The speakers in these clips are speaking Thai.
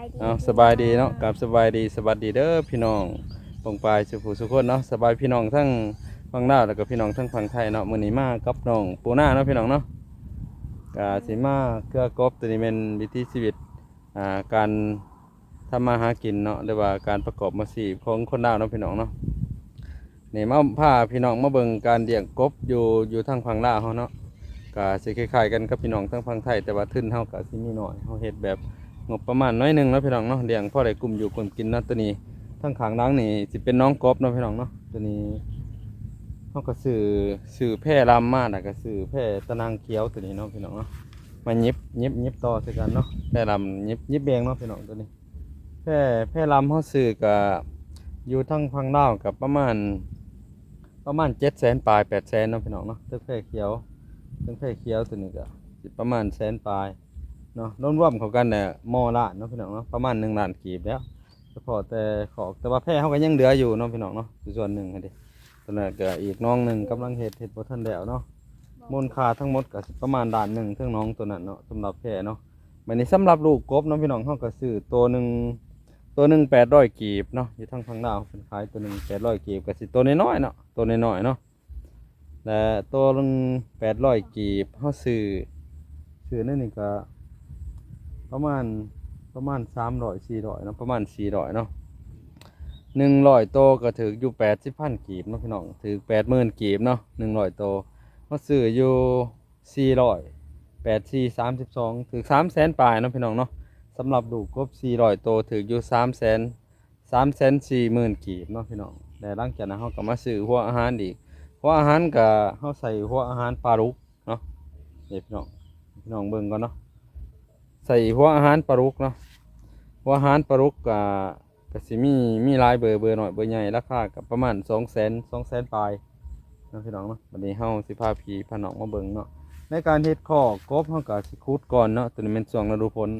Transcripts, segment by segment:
ายดีเอาสบายดีเนาะกับสบายดีสวัสดีเด้อพี่น้องปองปลายสุภูสุคนเนาะสบายพี่น้องทั้งฝั่งลาวแล้วก็พี่น้องทั้งฝั่งไทยเนาะมื้อนี้มากับน้องปูหน้าเนาะพี่น้องเนาะกาสิมาเกลือกบตัวนี้เป็นวิถีชีวิตอ่าการทำมาหากินเนาะหรือว่าการประกอบอาชีของคนลาวเนาะพี่น้องเนาะนี่มาพาพี่น้องมาเบิ่งการเลี้ยงกบอยู่อยู่ทางฝั่งลาวเฮาเนาะก็สิคล้ายๆกันกับพี่น้องทั้งฝั่งไทยแต่ว่าทุนเฮาก็สิมีน้อยเฮาเฮ็ดแบบ งบประมาณน้อยหนึ่งนะพี่น้องเนาะเลี้ยงพ่อได้กลุ่มอยู่กลุ่มกินนะตัวนี้ทั้งขางล้างนี่สิเป็นน้องกบเนาะพี่น้องเนาะตัวนี้เขาก็ซื้อซื้อแพร่ลำมาแล้วก็ซื้อแพร่ตะนางเขียวตัวนี้เนาะพี่น้องเนาะมาเย็บเย็บเย็บต่อส่กันเนาะแพร่ลำเย็บเย็บแบงเนาะพี่น้องตัวนี้ แพร่แพร่ลำเขาซื้อกับอยู่ทั้งพังดาวกับประมาณ ประมาณเจ็ดแสนปลายแปดแสนเนาะพี่น้องเนาะทั้งแพร่เขียวทั้งแพร่เขียวตัวนี้ก็ประมาณแสนปลาย เนาะรวมๆเขากันเนี่ยมอละเนาะพี่น้องเนาะประมาณหนึ่งล้านกีบแล้วเฉพาะแต่ขอกแต่ว่าแพร่เขาก็ยังเหลืออยู่เนาะพี่น้องเนาะอยู่ส่วนหนึ่งให้ดิตอนนั้นก็อีกน้องหนึ่งกำลังเห็ดเห็ดบ่ทันแล้วเนาะมูลค่าทั้งหมดก็สิประมาณล้านหนึ่งเท่งน้องตัวนั้นเนาะสำหรับแพร่เนาะวันนี้สำหรับลูกกบเนาะพี่น้องเขาก็ซื้อตัวหนึ่งตัวหนึ่งแปดร้อยกีบเนาะอยู่ทางพังดาวเป็นขายตัวหนึ่งแปดร้อยกีบก็สิตัวน้อยๆเนาะตัวน้อยๆเนาะแต่ตัวหนึ่งแปดร้อยกีบเขาซื้อซื้อนั่นนี่ก็ ประมาณประมาณสามร้อยสี่ร้อยเนาะประมาณสี่ร้อยเนาะหนึ่งร้อยโตก็ถืออยู่แปดสิบพันกีบเนาะพี่น้องถือแปดหมื่นกีบเนาะหนึ่งร้อยโตมาซื้ออยู่สี่ร้อยแปดสี่สามสิบสองถือสามแสนปลายเนาะพี่น้องเนาะสำหรับดูกบสี่ร้อยโตถืออยู่สามแสนสามแสนสี่หมื่นกีบเนาะพี่น้องแต่หลังจากนั้นเขาก็มาซื้อหัวอาหารอีกหัวอาหารก็เขาใส่หัวอาหารปลาลุกเนาะเด็พี่น้องพี่น้องเบิ่งก่อนเนาะ ใส่หัวอาหารปลารุกเนาะหัวอาหารปลารุกกับกสิมีมีลายเบอร์เบอร์หน่อยเบอร์ใหญ่ราคากับประมาณสองแสนสองแสนปลายเนาะพี่น้องเนาะวันนี้เฮาสิพาพีพาน้องมาเบิ่งเนาะในการเฮ็ดข้อกบเฮาก็สิขุดก่อนเนาะตัวนี้เป็นช่วงฤดูฝน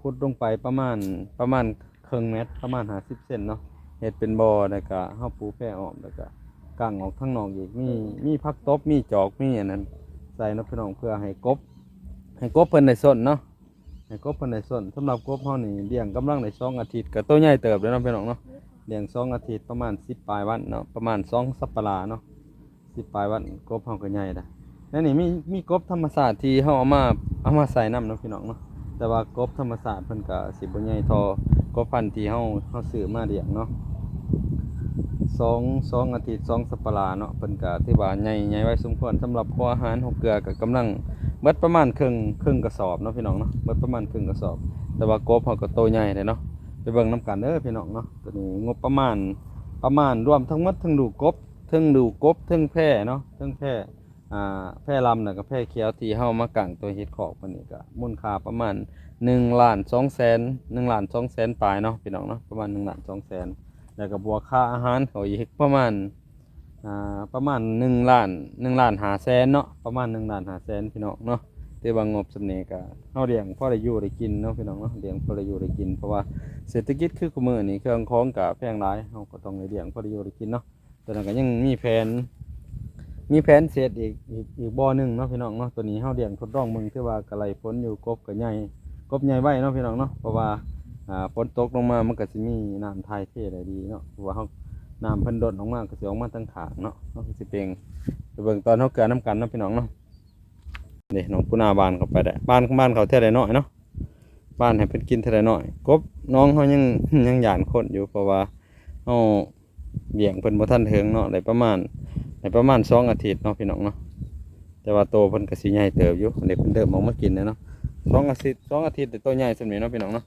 ขุดลงไปประมาณประมาณครึ่งเมตรประมาณ50เซนเนาะเฮ็ดเป็นบ่อแล้วก็เฮาปูแพร่ออกแล้วก็กางออกข้างนอกอีกมีมีผักตบมีจอกมีอันนั้นใส่เนาะพี่น้องเพื่อให้กบให้กบเพิ่นได้สนเนาะ ให้กบพิ่นได้ส่วนสำหรับกบเฮานี่เลี้ยงกำลังได้สองอาทิตย์ก็ตัวใหญ่เติบเลยเนาะพี่น้องเนาะเลี้ยงสองอาทิตย์ประมาณ10ปลายวันเนาะประมาณ2สัปดาห์เนาะ10ปลายวันกบเฮาก็ใหญ่ละแล้วนี่มีมีกบธรรมชาติที่เฮาเอามาเอามาใส่น้ำเนาะพี่น้องเนาะแต่ว่ากบธรรมชาติเพิ่นก็สิบ่ใหญ่ทอกบพันธุ์ที่เฮาเฮาซื้อมาเลี้ยงเนาะสองสองอาทิตย์สองสัปดาห์เนาะเพิ่นก็ถือว่าใหญ่ใหญ่ไว้สมควรสำหรับครัวอาหารหกเกลือก็กำลัง เบิดประมาณครึ่งครึ่งกระสอบเนาะพี่น้องเนาะเบิดประมาณครึ่งกระสอบ แต่ว่ากบเขาก็โตใหญ่เลยเนาะไปเบิ่งน้ำกันเด้อพี่น้องเนาะตัวนี้งบประมาณประมาณรวมทั้งหมดทั้งดูกบทั้งดูกบทั้งแพร่เนาะทั้งแพร่อ่าแพร่ลำแล้วก็แพร่เขียวที่เฮามากั่งตัวเฮ็ดขอกมันนี่ก็มูลค่าประมาณ1ล้าน2แสน1ล้าน2แสนปลายเนาะพี่น้องเนาะประมาณ1ล้าน2แสนแล้วก็บวกค่าอาหารเขาอีกประมาณ อ่าประมาณหนึ่งล้านหนึ่งล้านหาแสนเนาะประมาณหนึ่งล้านหาแสนพี่น้องเนาะที่บางงบสำเนียก็เฮาเลี้ยงพ่อได้อยู่ได้กินเนาะพี่น้องเนาะเลี้ยงพ่อได้อยู่ได้กิน เพราะว่าเศรษฐกิจคือคุมือนี้เครื่องของก็แพงหลายเฮาก็ต้องได้เลี้ยงพ่อได้อยู่ได้กินเนาะแตัวนั้นก็ยังมีแผนมีแผนเศษอีกอีกอีกบ่อหนึงเนาะพี่น้องเนาะตัวนี้เฮาเลี้ยงทดลองมึงที่ว่ากระไรฝนอยู่กบก็ใหญ่กบใหญ่ไว้เนาะพี่น้องเนาะเพราะว่าอ่าฝนตกลงมามันก็สิมีน้ำทายเทได้ดีเนาะเพราะว่าเฮา น้ำเพิ่นดดออกมาก็สิออกมาตั้งขางเนาะเนาะสิเป็นไปเบิ่งตอนเขาเกลือน้ำกันเนาะพี่น้องเนาะนี่น้องผู้นาบ้านเขาไปได้บ้านบ้านเขาเท่าไรน้อยเนาะบ้านให้เพิ่นกินเท่าไรน้อยกบน้องเขายังยังหยานคนอยู่เพราะว่าเฮาเลี้ยงเพิ่นบ่ทันถึงเนาะได้ประมาณได้ประมาณ2องอาทิตย์เนาะพี่น้องเนาะแต่ว่าโตเพิ่นก็สิใหญ่เติบอยู่เด็กเพิ่นเริ่มออกมากินแล้วเนาะสองอาทิตย์สองอาทิตย์แต่โตใหญ่สำนี้เนาะพี่น้องเนาะ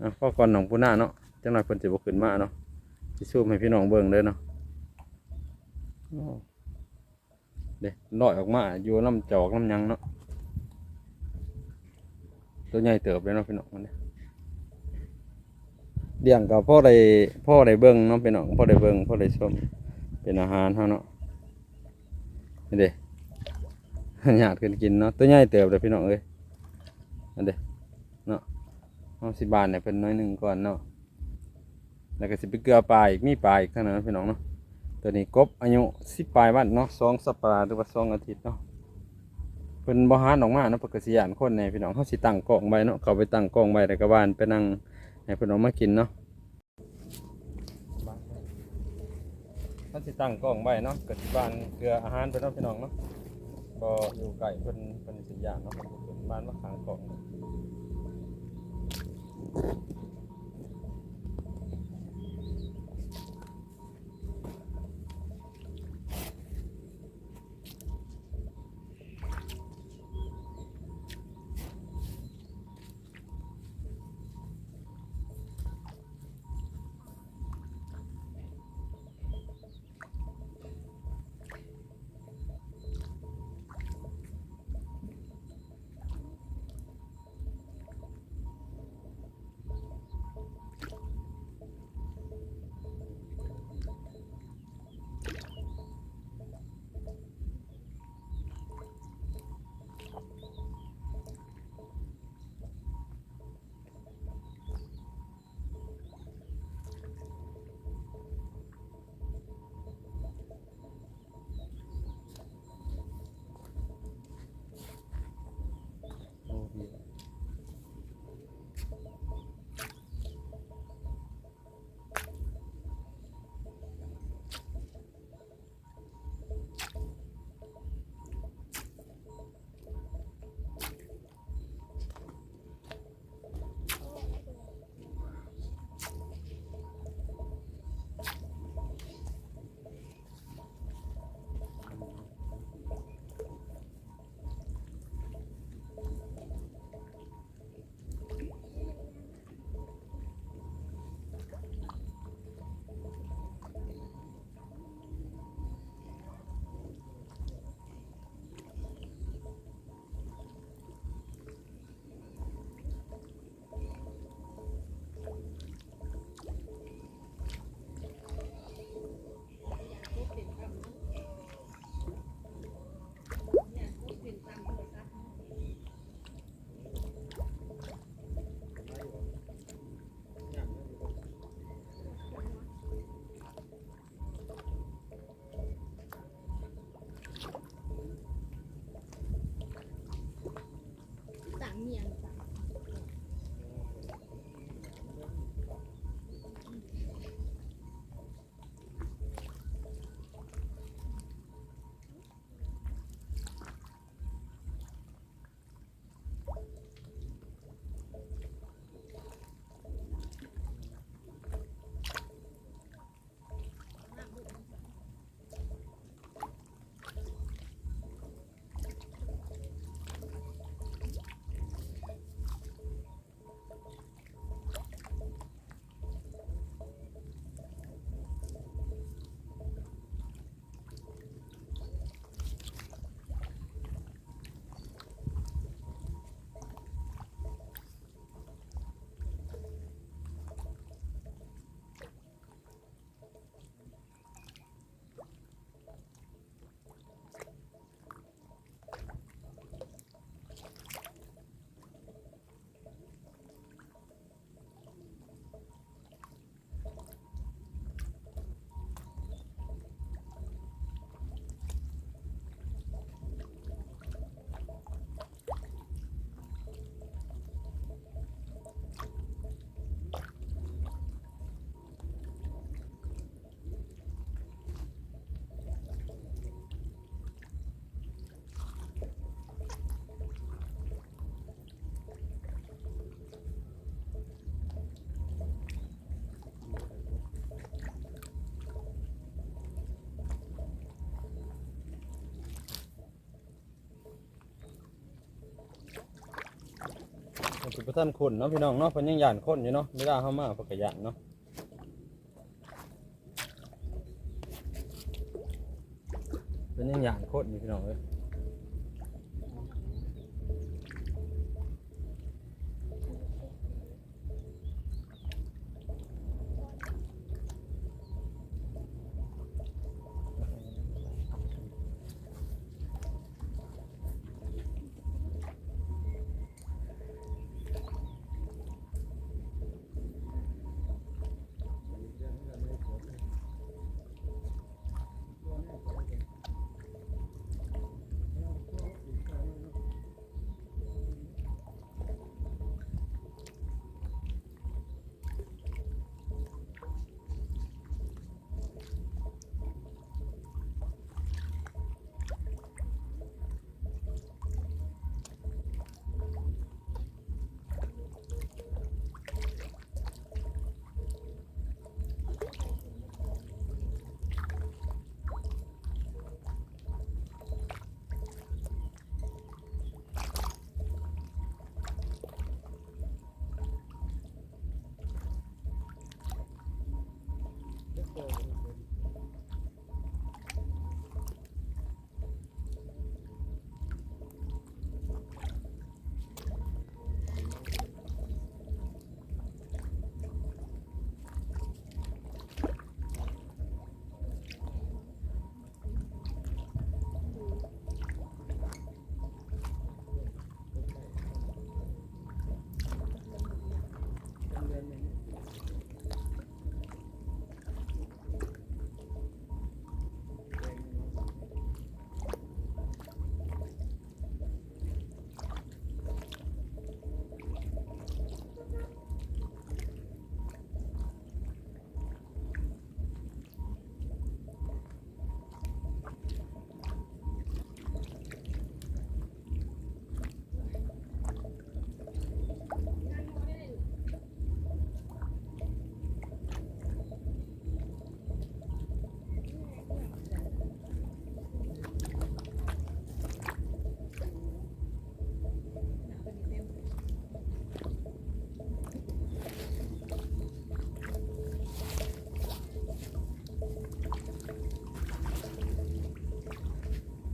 อะพ่อก่อนน้องผู้นาเนาะจังหน่อยเพิ่นสิบ่ขึ้นมาเนาะ สิซูมให้พี่น้องเบิ่งเลยเนาะเด็กลอยออกมาอยู่น้ำจอกน้ำยังเนาะตัวใหญ่เติบเลยเนาะพี่น้องมันเนี่ยเลี้ยงกับพ่อได้พ่อได้เบิ่งเนาะพี่น้องพ่อได้เบิ่งพ่อได้ชมเป็นอาหารเฮาเนาะนี่เด้หยาดกันกินเนาะตัวใหญ่เติบเลยพี่น้องเอ้ยนั่นเด้เนาะเอาสิบาทเนี่ยเป็นน้อยหนึ่งก่อนเนาะ แล้วก็สิไปเกลือปลาอีกมีปลาอีกทั้งนั้นพี่น้องเนาะตัวนี้กบอายุสิบปลายวันเนาะสองสัปดาห์หรือว่าสองอาทิตย์เนาะเพิ่นบ่หานออกมาเนาะเพิ่นก็สิยานคนแหน่พี่น้องเฮาสิตั้งกล้องไว้เนาะเขาไปตั้งกล้องไว้แล้วก็บานไปนั่งให้พิ่นออกมากินเนาะเฮาสิตั้งกล้องไว้เนาะก็สิบ้านเกลืออาหารเพิ่นเนาะพี่น้องเนาะบ่อยู่ไกลเพิ่นเพิ่นสิย่านเนาะเพิ่นบ้านมาขางกล้อง ต่างเมียงจ้ะมันสิบ่ทันคนเนาะพี่น้องเนาะเพิ่นยังหยานคนอยู่เนาะเวลาเฮามาเพิ่นก็ย่านเนาะเพิ่นยังหยานคนอยู่พี่น้องเอ้ย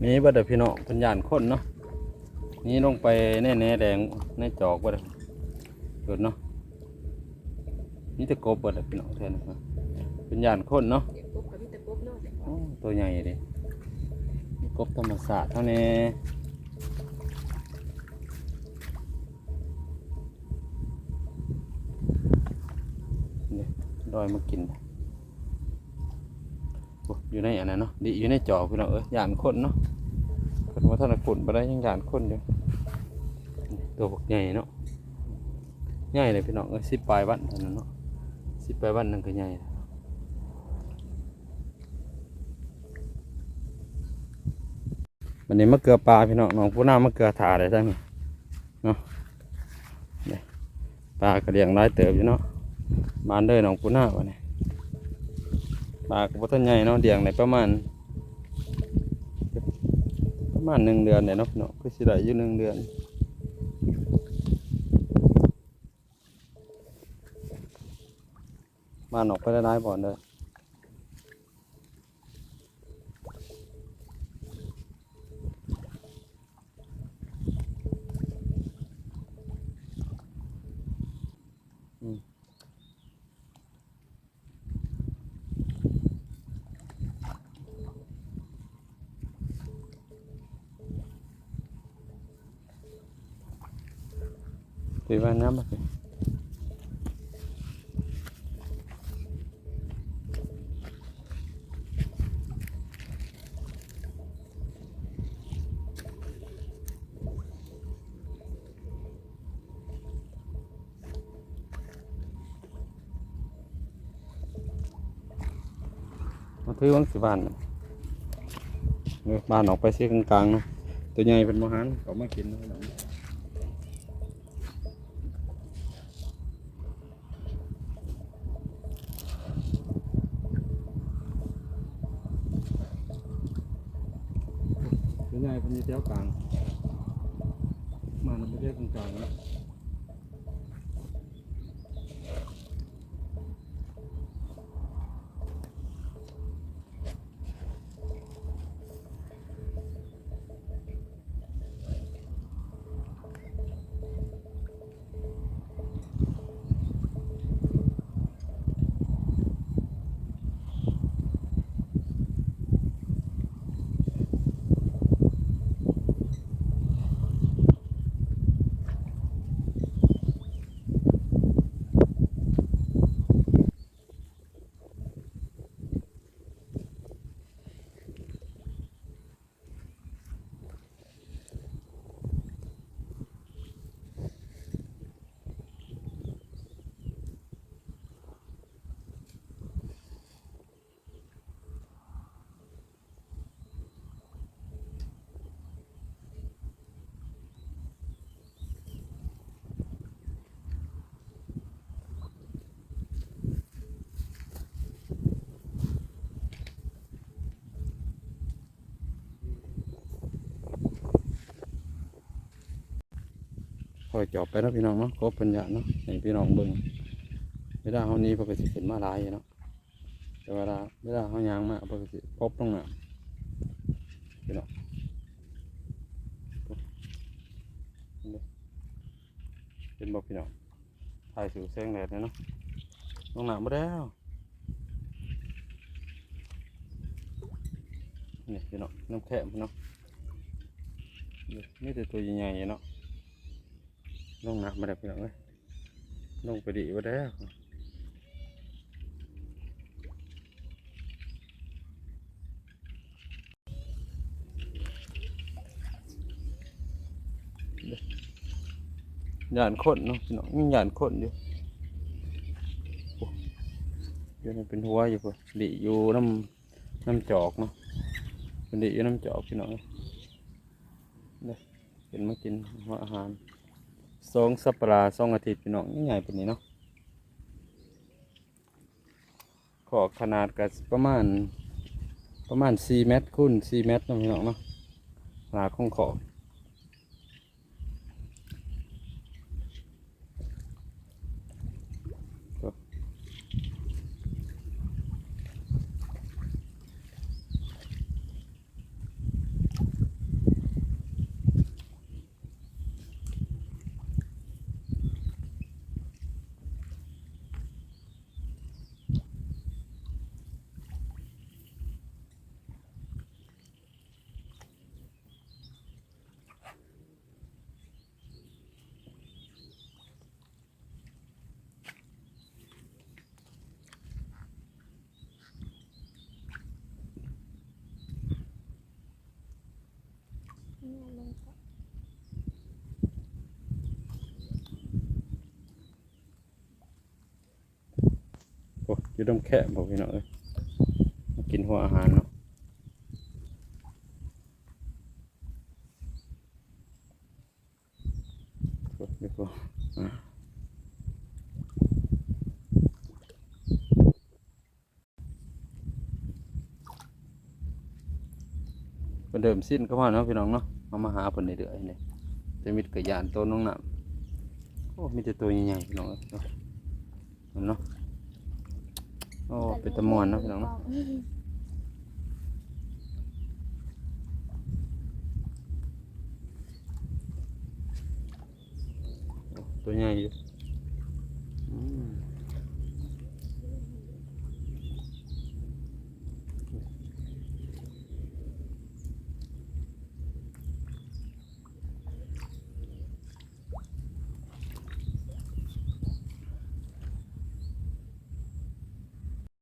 นี่บ่เด้พี่น้องเพิ่นยานคนเนาะนี่ลงไปแน่ๆแดงในจอกบ่เด้อเกิดเนาะนี่ต่กบบ่เด้พี่น้องแท้นะครับเป็นยานคนเนาะเนาะตัวใหญ่เลยกบธรรมศาสตร์เท่านี้ดอยมากิน อยู่ในอันนั้นเนาะดิอยู่ในจอพี่น้องเอ้ยหยานคนเนาะคนว่าท่านกุ่นไปได้ยังหยานคนอยู่ตัวบักใหญ่เนาะใหญ่เลยพี่น้องเอ้ยสิบปลายวันเท่านั้นเนาะสิบปลายวันนั่นก็ใหญ่วันนี้มะเกลือปลาพี่น้องน้องผู้น้ามะเกลือถาเลยทั้งนี้เนาะปลากระเดียงร้ายเติบอยู่เนาะบานเด้อน้องผู้น้าวันนี้ ปลากระพุทนใหญ่เนาะเดียงในประมาณ ประมาณหนึ่งเดือนเนี่ยเนาะพี่น้องก็สิได้อยู่หนึ่งเดือนมานอกไปได้ร้ายบ่อนเลย Divine number. nó thiếu lắm cái bàn này. Bàn nó phải xe căng căng. Nó tôi nhai bên mua hắn có mà kiếm nó ไงเป็นยี่เท้ากลางมามันไม่ใช่กลางกลางแล้วค อยจอบไปแล้วพี่น้องเนาะก็เป็นอย่าเนาะให้พี่น้องเบิ่งเวลาเขานี้เพนก็สิขึ้นมาหลายอยู่เนาะแต่เวลาเวลาเขายางมาเพนก็สิพบตรงนั้นพี่น้องเป็นบอกพี่น้องถ่ายสู่แสงแดดเลยเนาะลงหนามาแล้วนี่พี่น้องน้ำแข็งพี่น้องนี่มีแต่ตัวใหญ่ๆเนาะ ลงหนักมาได้พี่น้องเอ้ยลงไปดีว่าได้วหยานคนเนาะพี่น้องมีหยานคนอยู่โอ้อยู่นี่เป็นหัวอยู่เพิ่นดีอยู่น้ำน้ำจอกเนาะเป็นดีอยู่น้ำจอกพี่น้องเอ้ยเด้อเป็นมากินหัวอาหาร สองสัปดาห์สองอาทิตย์พี่น้องใหญ่เป็นนี้เนาะขอขนาดก็ประมาณประมาณสี่เมตรคูณสี่เมตรนาะพี่น้องเนาะหนาของขอบ โอ้ยอยู่ต้องแค่บอกพี่น้อเอ้ยกินหัวอาหารเนาะ เดิมสิ้นก็พอเนาะพี่น้องเนาะเอามาหาเพิ่นเรื่อยๆนี่จะมีกระยานตัวน้องหน้ำโอ้มีแต่ตัวใหญ่ๆพี่น้องเอ้ยเนาะเนาะโอ้เป็นตะมวนเนาะพี่น้องเนาะตัวใหญ่อยู่